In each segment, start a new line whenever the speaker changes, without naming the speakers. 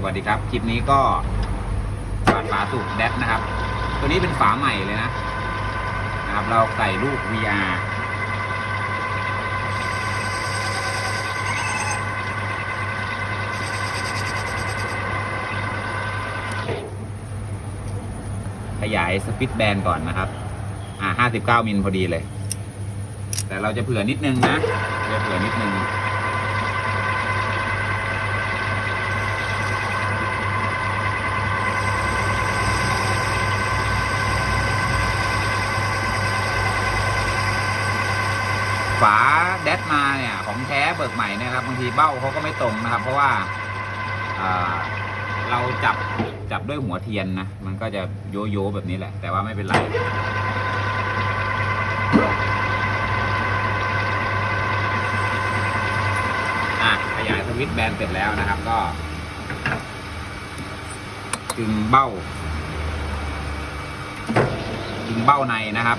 สวัสดีครับ คลิปนี้ก็ฝาฝาสูบแดดนะครับ ตัวนี้เป็นฝาใหม่เลยนะนะครับ เราใส่ลูก VR ขยายสปิตแบนก่อนนะครับ อ่า59 มิลพอดีเลย แต่เราจะเผื่อนิดนึงนะ จะเผื่อนิดนึง ฝา แดดมาเนี่ยของแท้เบิกใหม่นะครับบางทีเบ้าเขาก็ไม่ตรงนะครับ เพราะว่าเราจับจับด้วยหัวเทียนนะมันก็จะโยโย่แบบนี้แหละ แต่ว่าไม่เป็นไรอะขยายสวิตช์แบนเสร็จแล้วนะครับ ก็ดึงเบ้าดึงเบ้าในนะครับ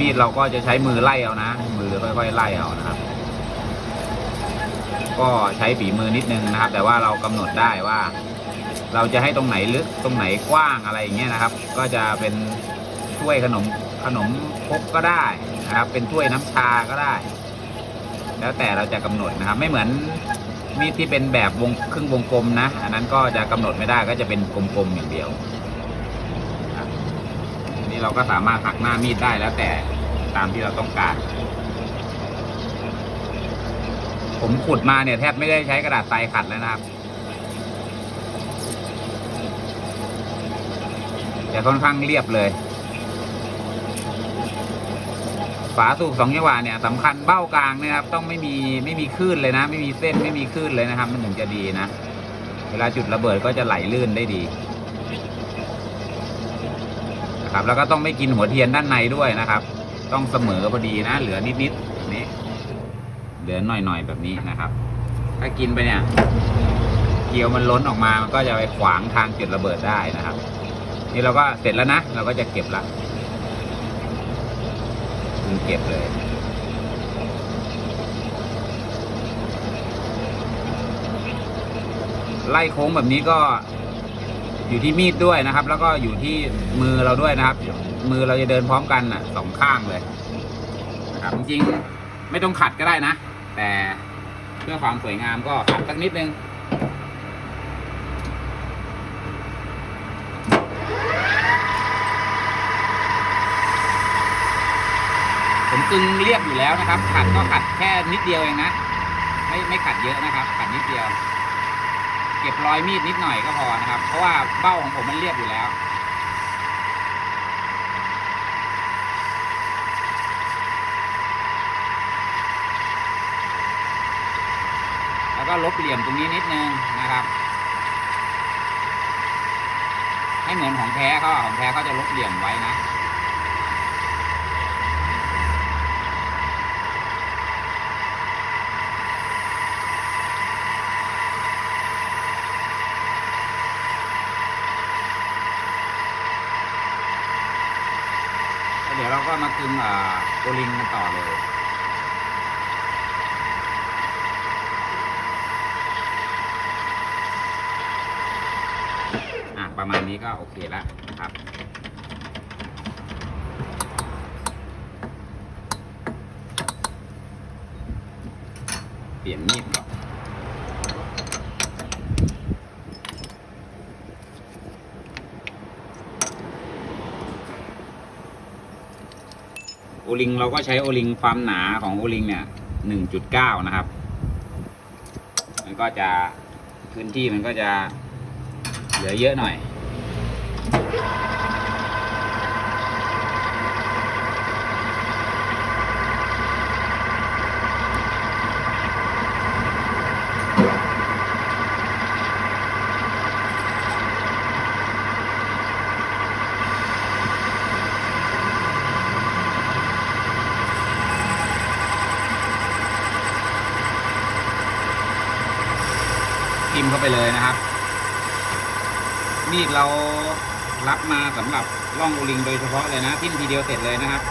มีดเราก็จะใช้มือไล่เอานะ มือค่อยๆไล่เอานะครับ ก็ใช้ฝีมือนิดนึงนะครับ แต่ว่าเรากำหนดได้ว่า เราจะให้ตรงไหนลึกตรงไหนกว้างอะไรอย่างเงี้ยนะครับ ก็จะเป็นถ้วยขนมขนมครกก็ได้นะครับ เป็นถ้วยน้ำชาก็ได้ แล้วแต่เราจะกำหนดนะครับ ไม่เหมือนมีดที่เป็นแบบวงครึ่งวงกลมนะ อันนั้นก็จะกำหนดไม่ได้ก็จะเป็นกลมๆอย่างเดียว นี่เราก็สามารถหักหน้ามีดได้แล้วแต่ตามที่เราต้องการ ผมขุดมาเนี่ยแทบไม่ได้ใช้กระดาษทรายขัดแล้วนะครับ จะค่อนข้างเรียบเลย ฝาสูบสองจังหวะเนี่ยสำคัญเบ้ากลางนะครับ ต้องไม่มีไม่มีคลื่นเลยนะ ไม่มีเส้นไม่มีคลื่นเลยนะครับ มันถึงจะดีนะ เวลาจุดระเบิดก็จะไหลลื่นได้ดี นะครับ แล้วก็ต้องไม่กินหัวเทียนด้านในด้วยนะครับ ต้องเสมอพอดีนะ เหลือนิดๆนี้เหลือหน่อยๆแบบนี้นะครับ ถ้ากินไปเนี่ย เกลียวมันล้นออกมา มันก็จะไปขวางทางจุดระเบิดได้นะครับ นี่เราก็เสร็จแล้วนะ เราก็จะเก็บละคุณเก็บเลยไล่โค้งแบบนี้ก็ อยู่ที่มีดด้วยนะครับ แล้วก็อยู่ที่มือเราด้วยนะครับ มือเราจะเดินพร้อมกันอะสองข้างเลยนะครับจริงๆไม่ต้องขัดก็ได้นะ แต่เพื่อความสวยงามก็ขัดสักนิดนึงผมกึงเรียบอยู่แล้วนะครับ ขัดก็ขัดแค่นิดเดียวเองนะ ไม่ไม่ขัดเยอะนะครับ ขัดนิดเดียว เก็บรอยมีดนิดหน่อยก็พอนะครับ เพราะว่าเบ้าของผมมันเรียบอยู่แล้ว แล้วก็ลบเหลี่ยมตรงนี้นิดนึงนะครับ ให้เหมือนของแท้เขาของแท้เขาจะลบเหลี่ยมไว้นะ แล้วเดี๋ ยวเราก็มากึงอ่าโกลิงกันต่อเลย อะ ประมาณนี้ก็โอเคแล้วนะครับเปลี่ยนมีดก่อน โอลิงเราก็ใช้โอลิงความหนาของโอลิงเนี่ยหนึ่งจุดเก้านะครับ มันก็จะพื้นที่มันก็จะเหลือเยอะหน่อย จิ้มเข้าไปเลยนะครับ มีดเรารับมาสำหรับล่องอุลิงโดยเฉพาะเลยนะทิ้มทีเดียวเสร็จเลยนะครับ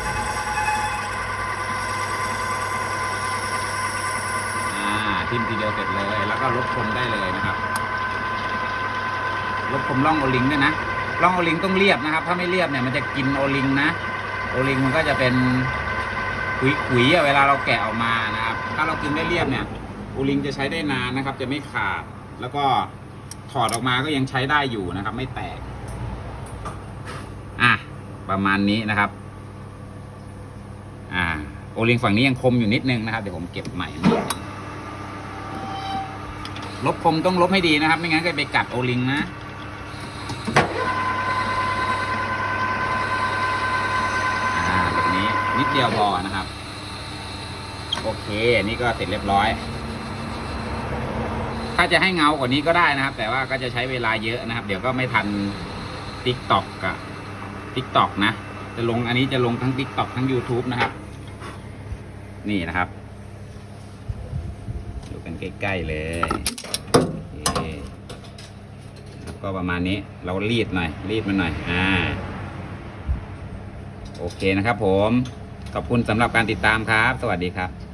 ทิ้มทีเดียวเสร็จเลย แล้วก็ลบคมได้เลยนะครับลบคมล่องโอลิงด้วยนะล่องโอลิงต้องเรียบนะครับ ถ้าไม่เรียบเนี่ยมันจะกินโอลิงนะโอลิงมันก็จะเป็นขุยขุยเวลาเราแกะออกมานะครับ ถ้าเรากินได้เรียบเนี่ยโอลิงจะใช้ได้นานนะครับ จะไม่ขาด แล้วก็ถอดออกมาก็ยังใช้ได้อยู่นะครับ ไม่แตก อะ ประมาณนี้นะครับ อ่า โอลิงฝั่งนี้ยังคมอยู่นิดนึงนะครับ เดี๋ยวผมเก็บใหม่ ลบคมต้องลบให้ดีนะครับ ไม่งั้นก็ไปกัดโอลิงนะอ่าแบบนี้นิดเดียวพอนะครับ โอเค นี่ก็เสร็จเรียบร้อย ถ้าจะให้เงากว่านี้ก็ได้นะครับ แต่ว่าก็จะใช้เวลาเยอะนะครับ เดี๋ยวก็ไม่ทัน t ิ k t o k กับ t ิ k t o k นะ จะลงอันนี้จะลงทั้ง t ิ k t o k ทั้ง YouTube นะครับ นี่นะครับดูกันใกล้ๆเลยก็ประมาณนี้เรารีดหน่อย รีดมันหน่อย อ่า โอเคนะครับผม ขอบคุณสำหรับการติดตามครับ สวัสดีครับ